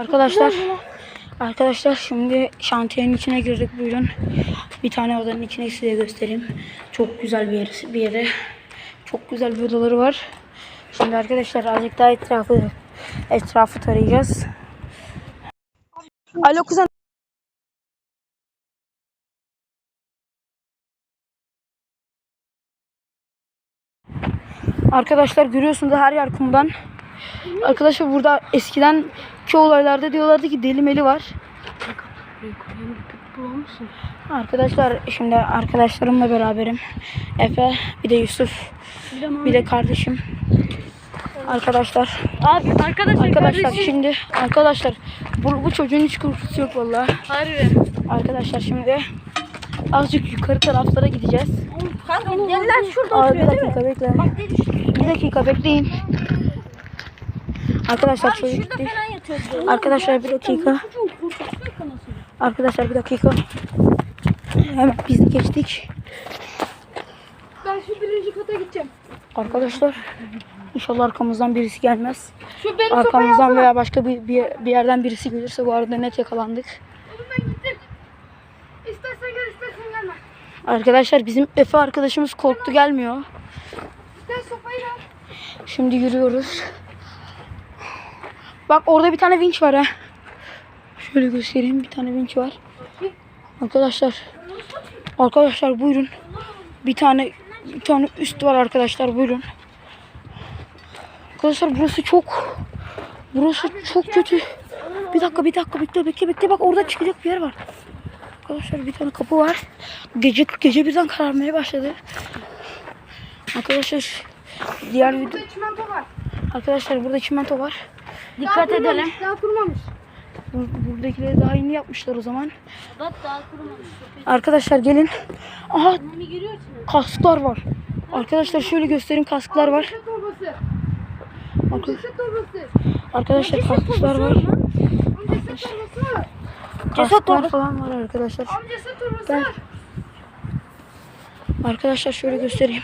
Arkadaşlar Arkadaşlar şimdi şantiyenin içine girdik buyurun. Bir tane odanın içine size göstereyim. Çok güzel bir yer, bir yere. Çok güzel bir odaları var. Şimdi arkadaşlar azıcık daha etrafı etrafı tarayacağız. Alo kuzen. Arkadaşlar görüyorsunuz her yer kumdan. Arkadaşlar burada eskiden ki olaylarda diyorlardı ki deli meli var. Arkadaşlar şimdi arkadaşlarımla beraberim. Efe bir de Yusuf bir de kardeşim. Arkadaşlar Abi arkadaşlar, arkadaşlar kardeşim. şimdi arkadaşlar bu, bu çocuğun hiç korkusu yok vallahi. Harbi. Arkadaşlar şimdi azıcık yukarı taraflara gideceğiz. Kanka şurada Aa, bir dakika bekle. Bir dakika bekleyin. Arkadaşlar Şurada gitti. Arkadaşlar bir dakika. Arkadaşlar bir dakika. Hemen biz de geçtik. Ben şu birinci kata gideceğim. Arkadaşlar inşallah arkamızdan birisi gelmez. Şu benim Arkamızdan veya başka bir, bir, bir yerden birisi gelirse bu arada net yakalandık. Oğlum ben gittim. İstersen gel istersen gelme. Arkadaşlar bizim Efe arkadaşımız korktu gelmiyor. Sen sopayı al. Şimdi yürüyoruz. Bak orada bir tane vinç var ha. Şöyle göstereyim bir tane vinç var. Arkadaşlar. Arkadaşlar buyurun. Bir tane bir tane üst var arkadaşlar buyurun. Arkadaşlar burası çok burası çok kötü. Bir dakika bir dakika bekle bekle bekle bak orada çıkacak bir yer var. Arkadaşlar bir tane kapı var. Gece gece birden kararmaya başladı. Arkadaşlar diğer video. Arkadaşlar burada çimento var. Daha Dikkat kurumamış, edelim. Daha kurumamış. Bur- Buradakileri daha yeni yapmışlar o zaman. Bak daha kurumamış. Arkadaşlar gelin. Aha kasklar var. Arkadaşlar şöyle göstereyim kasklar var. Arkadaşlar kasklar var. Kasklar falan var arkadaşlar. Ben-. Arkadaşlar şöyle göstereyim.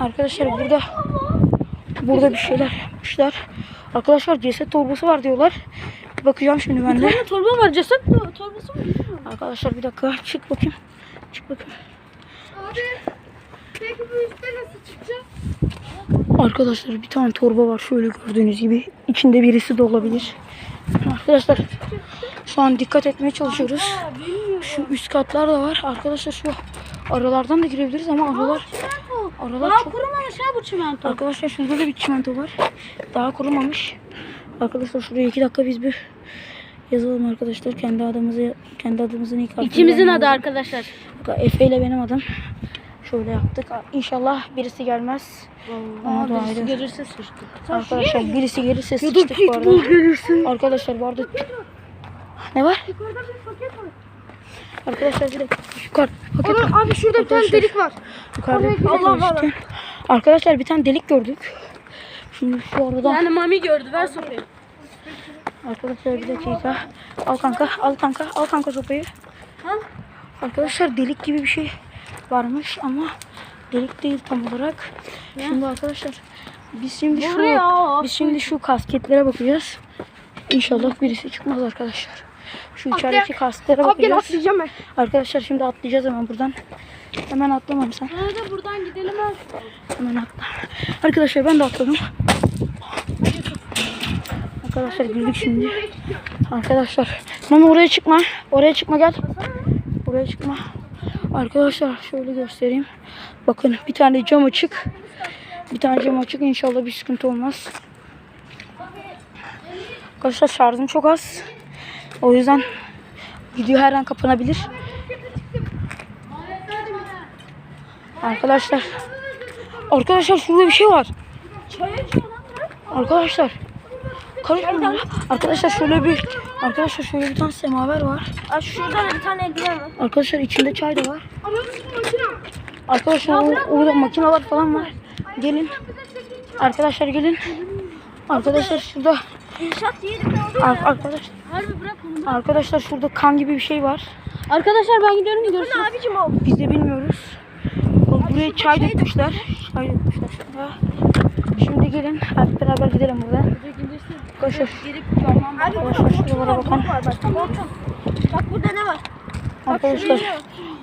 Arkadaşlar burada burada bir şeyler yapmışlar. Arkadaşlar ceset torbası var diyorlar. Bir bakacağım şimdi ben de. tane torba var. Ceset torbası mı? Arkadaşlar bir dakika çık bakayım. Çık bakayım. Abi. Peki bu üstte nasıl çıkacak? Arkadaşlar bir tane torba var şöyle gördüğünüz gibi. İçinde birisi de olabilir. Arkadaşlar şu an dikkat etmeye çalışıyoruz. Şu üst katlar da var. Arkadaşlar şu aralardan da girebiliriz ama aralar aralar Daha çok kurumamış ha bu çimento. Arkadaşlar şurada da bir çimento var. Daha kurumamış. Arkadaşlar şuraya iki dakika biz bir yazalım arkadaşlar. Kendi adımızı kendi adımızın ilk harfini İkimizin adı yazdım. arkadaşlar. Efe ile benim adım. Şöyle yaptık. İnşallah birisi gelmez. Ona dua birisi gelirse sıçtık. Arkadaşlar birisi gelirse sıçtık bu arada. gelirsin. Arkadaşlar bu arada ne var? Yukarıda bir paket var. Arkadaşlar dakika. Yukarı var. Oğlum abi şurada bir tane delik var. Yukarıda oraya bir paket Allah Allah. işte. Arkadaşlar bir tane delik gördük. Şimdi şu arada Yani mami gördü. Ver sopayı. arkadaşlar bir dakika. Al kanka, al kanka, al kanka sopayı. Ha? Arkadaşlar delik gibi bir şey varmış ama delik değil tam olarak. Şimdi arkadaşlar biz şimdi şu Buraya. biz şimdi şu kasketlere bakacağız. İnşallah birisi çıkmaz arkadaşlar. Şu içerideki Abi gel bakacağız. atlayacağım ben. Arkadaşlar şimdi atlayacağız hemen buradan. Hemen atlamam sen. Hadi buradan gidelim abi. Hemen atla. Arkadaşlar ben de atladım. Arkadaşlar girdik şimdi. Arkadaşlar. Mama oraya çıkma. Oraya çıkma gel. Oraya çıkma. Arkadaşlar şöyle göstereyim. Bakın bir tane cam açık. Bir tane cam açık. İnşallah bir sıkıntı olmaz. Arkadaşlar şarjım çok az. O yüzden video her an kapanabilir. Arkadaşlar. Arkadaşlar şurada bir şey var. Arkadaşlar. Karışmayın ya. Arkadaşlar şöyle bir arkadaşlar şöyle bir tane semaver var. Aa, şurada da bir tane eldiven var. Arkadaşlar içinde çay da var. Arkadaşlar o- orada makineler falan var. Gelin. Arkadaşlar gelin. Arkadaşlar şurada İnşaat yeri mi oluyor? ar- arkadaş Harbi bırak onu. arkadaşlar şurada kan gibi bir şey var. Arkadaşlar ben gidiyorum. Bu ne abicim o? Biz de bilmiyoruz. Bak Buraya çay dökmüşler. Çay dökmüşler şurada. Şimdi gelin hep beraber gidelim buradan. Arkadaşlar Abi Arkadaşlar Şuralara bakın. var bak. Hortum. Bak burada ne var? Arkadaşlar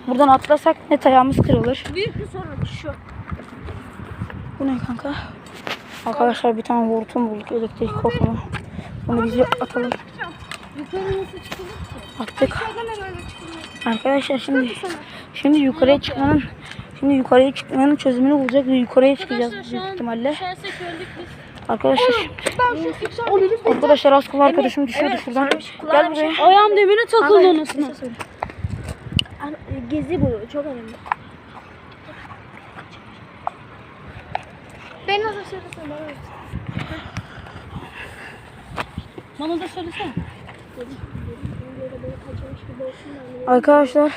buradan atlasak net ayağımız kırılır. Büyük bir sorun şu. Bu ne kanka? Arkadaşlar bir tane hortum bulduk elektrik hortumu. Bunu bize atalım. Yukarı nasıl çıkılır ki? Attık. Arkadaşlar şimdi şimdi yukarıya çıkmanın şimdi yukarıya çıkmanın çözümünü bulacak ve yukarıya çıkacağız büyük ihtimalle. Biz. Arkadaşlar Ben şu yükseldim. arkadaşlar az kul arkadaşım düşüyordu şuradan. Gel buraya. Ayağım demire takıldı anasını. Gezi bu çok önemli. Ben nasıl söylesem Bana da söylesene. Arkadaşlar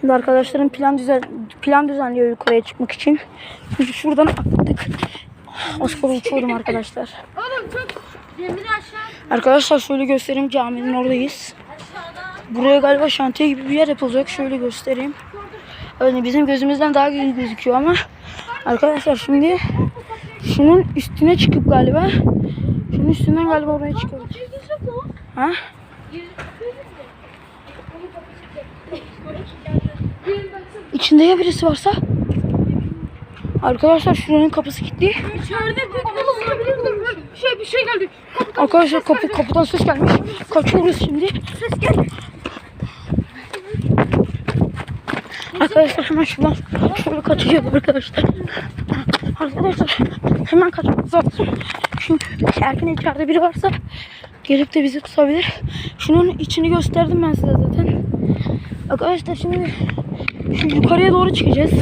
şimdi arkadaşlarım plan düzen plan düzenliyor yukarıya çıkmak için. Çünkü şuradan atladık. Kul uçuyordum arkadaşlar. Oğlum çok demiri aşağı Arkadaşlar şöyle göstereyim caminin oradayız. Buraya galiba şantiye gibi bir yer yapılacak. Şöyle göstereyim. Öyle bizim gözümüzden daha iyi gözüküyor ama arkadaşlar şimdi şunun üstüne çıkıp galiba şunun üstünden galiba oraya çıkıyoruz. Ha? İçinde ya birisi varsa? Arkadaşlar şuranın kapısı kilitli. İçeride bir Şey bir şey geldi. Arkadaşlar kapı kapıdan ses gelmiş. Kaçıyoruz şimdi. Ses geldi. Arkadaşlar hemen şuradan şöyle kaçacağız arkadaşlar. Arkadaşlar hemen kaçmamız lazım. Çünkü erken içeride biri varsa gelip de bizi tutabilir. Şunun içini gösterdim ben size zaten. Arkadaşlar şimdi şu yukarıya doğru çıkacağız.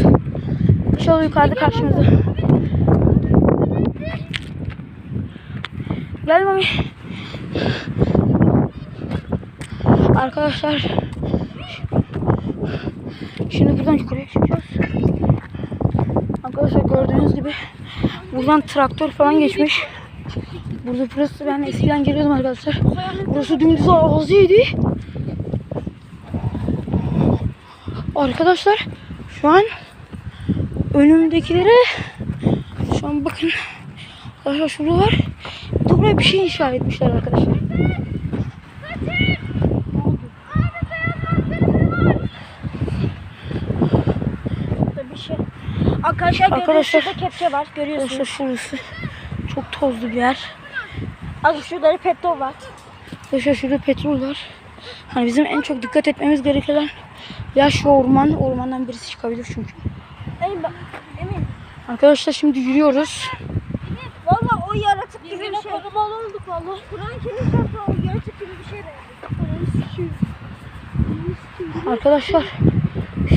İnşallah yukarıda karşımızda. Gel mami. Arkadaşlar Şimdi buradan yukarıya çıkacağız. Arkadaşlar gördüğünüz gibi buradan traktör falan geçmiş. Burada burası ben eskiden geliyordum arkadaşlar. Burası dümdüz araziydi. Arkadaşlar şu an önümdekilere şu an bakın arkadaşlar şurada var. Bir de buraya bir şey inşa etmişler arkadaşlar. Şey. Arkadaşlar Arkadaşlar- görüyorsunuz kepçe var görüyorsunuz. Arkadaşlar şurası çok tozlu bir yer. Az şurada da petrol var. Arkadaşlar şurada petrol var. Hani bizim en çok dikkat etmemiz gereken ya şu orman. Ormandan birisi çıkabilir çünkü. Emin. Emin. Arkadaşlar şimdi yürüyoruz. Valla o yaratık gibi bir şey. Korumalı olduk valla. Kur'an kelim çarptı o yaratık gibi bir şey de. Arkadaşlar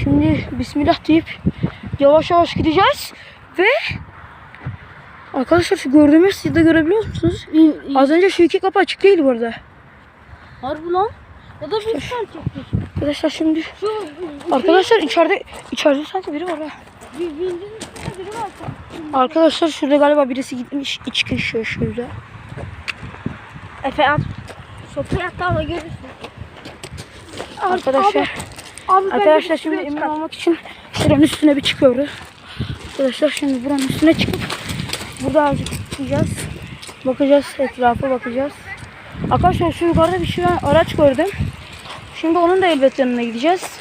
şimdi Bismillah deyip yavaş yavaş gideceğiz ve Arkadaşlar şu gördüğümüz siz de görebiliyor musunuz? Az önce şu iki kapı açık değil bu arada. Harbi lan. Ya da bir şey çektik. Arkadaşlar şimdi Şu arkadaşlar içeride içeride sanki biri var ha. bir vincin üstünde biri var. Arkadaşlar şurada galiba birisi gitmiş içki içiyor şurada. Efe at. Sopayı attı ama görürsün. Arkadaşlar Abi, Arkadaşlar şimdi emin olmak için şuranın üstüne bir çıkıyoruz. Arkadaşlar şimdi buranın üstüne çıkıp burada azıcık tutacağız. Bakacağız etrafa bakacağız. Arkadaşlar şu yukarıda bir şey araç gördüm. Şimdi onun da elbet yanına gideceğiz.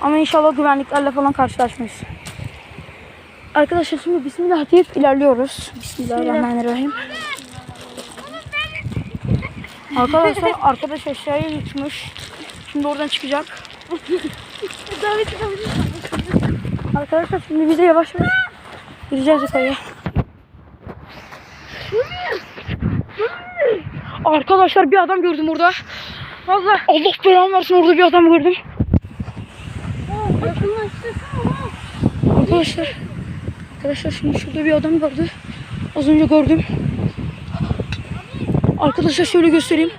Ama inşallah güvenliklerle falan karşılaşmayız. Arkadaşlar şimdi Bismillah deyip ilerliyoruz. Bismillahirrahmanirrahim. Arkadaşlar arkadaş aşağıya gitmiş. Şimdi oradan çıkacak. Arkadaşlar şimdi bize yavaş yavaş gideceğiz yukarıya. Arkadaşlar bir adam gördüm orada. Allah Allah belamı versin orada bir adam gördüm. Arkadaşlar Arkadaşlar şimdi şurada bir adam vardı. Az önce gördüm. Arkadaşlar şöyle göstereyim.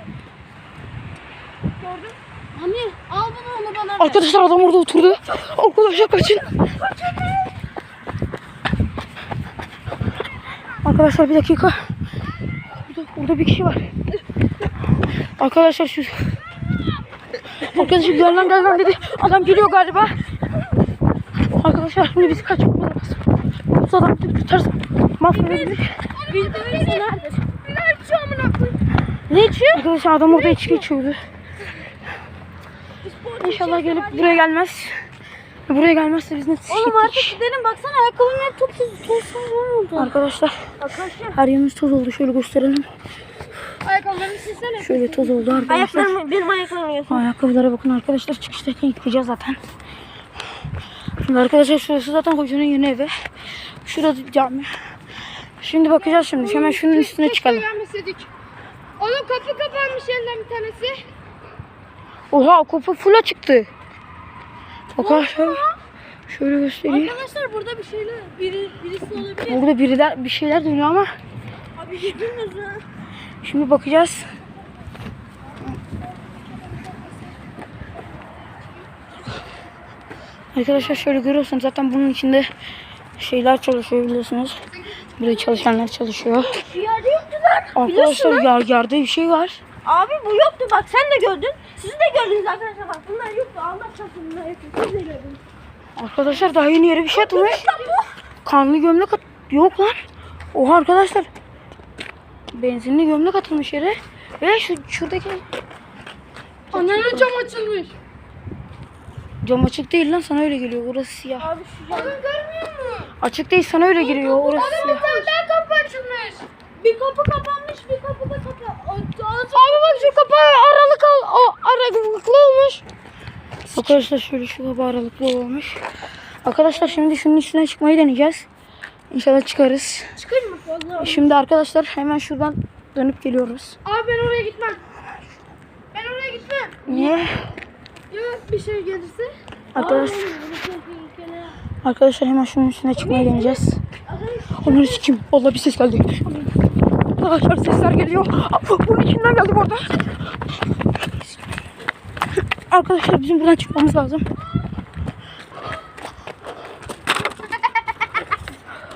Arkadaşlar adam orada oturdu. Arkadaşlar kaçın. Arkadaşlar bir dakika. Burada, burada bir kişi var. Arkadaşlar şu Arkadaşlar gel lan gel lan dedi. Adam geliyor galiba. Arkadaşlar şimdi biz kaçmamız lazım. Bu adam bizi tutarsa mahvedebilir. Ne içiyor? Arkadaşlar adam orada içki içiyordu. İnşallah gelip buraya gelmez. Buraya gelmezse biz net Oğlum artık gidelim baksana ayakkabının hep çok toz oldu. Arkadaşlar Arkadaşlar. her yerimiz toz oldu. Şöyle gösterelim. Ayakkabılarını silsene. Şöyle toz oldu arkadaşlar. Ayaklarımı, benim ayaklarımı yapın. Ayakkabılara bakın arkadaşlar. Çıkıştayken yıkayacağız zaten. Şimdi arkadaşlar şurası zaten hocanın yeni evi. Şurada cami. Şimdi bakacağız şimdi. Hemen şunun üstüne çıkalım. Oğlum kapı kapanmış elinden bir tanesi. Oha kapı full çıktı. Arkadaşlar şöyle göstereyim. Arkadaşlar burada bir şeyler, biri, birisi olabilir. Burada biriler bir şeyler dönüyor ama Abi girdiniz mi? Şimdi bakacağız. Arkadaşlar şöyle görüyorsunuz zaten bunun içinde şeyler çalışıyor biliyorsunuz. Burada çalışanlar çalışıyor. Arkadaşlar yer, yerde bir şey var. Abi bu yoktu bak sen de gördün. Siz de gördünüz arkadaşlar bak bunlar yoktu. Allah çarpsın bunlar yoktu. Siz de gördünüz. Arkadaşlar daha yeni yere bir şey atılmış. Kanlı gömlek at yok lan. Oha arkadaşlar. Benzinli gömlek atılmış yere. Ve şu şuradaki Annenin cam açılmış. cam açık değil lan sana öyle geliyor. Orası siyah. Abi şu cam. görmüyor musun? Açık değil sana öyle geliyor. Orası siyah. tane daha kapı açılmış. Bir kapı kapanmış bir kapı da kapı. Abi bak şu kapı aralık al, o aralıklı olmuş. Arkadaşlar şöyle şu kapı aralıklı olmuş. Arkadaşlar şimdi şunun üstüne çıkmayı deneyeceğiz. İnşallah çıkarız. Çıkayım mı? Vallahi. Şimdi arkadaşlar hemen şuradan dönüp geliyoruz. Abi ben oraya gitmem. Ben oraya gitmem. Niye? Ya bir şey gelirse? Arkadaşlar, arkadaşlar hemen şunun üstüne çıkmayı deneyeceğiz. Onları sikim. Vallahi bir ses geldi. Arkadaşlar sesler geliyor. Bunun içinden geldi bu arada. Arkadaşlar bizim buradan çıkmamız lazım.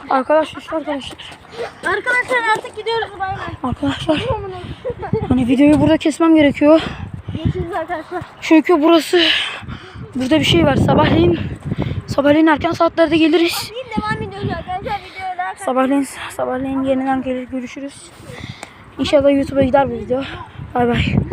Arkadaşlar şu arkadaşlar. Arkadaşlar artık gidiyoruz bay bay. Arkadaşlar hani videoyu burada kesmem gerekiyor. Geçiniz arkadaşlar. Çünkü burası burada bir şey var. Sabahleyin sabahleyin erken saatlerde geliriz. Devam ediyoruz arkadaşlar videoya. Sabahleyin sabahleyin yeniden gelir görüşürüz. İnşallah YouTube'a gider bu video. Bay bay.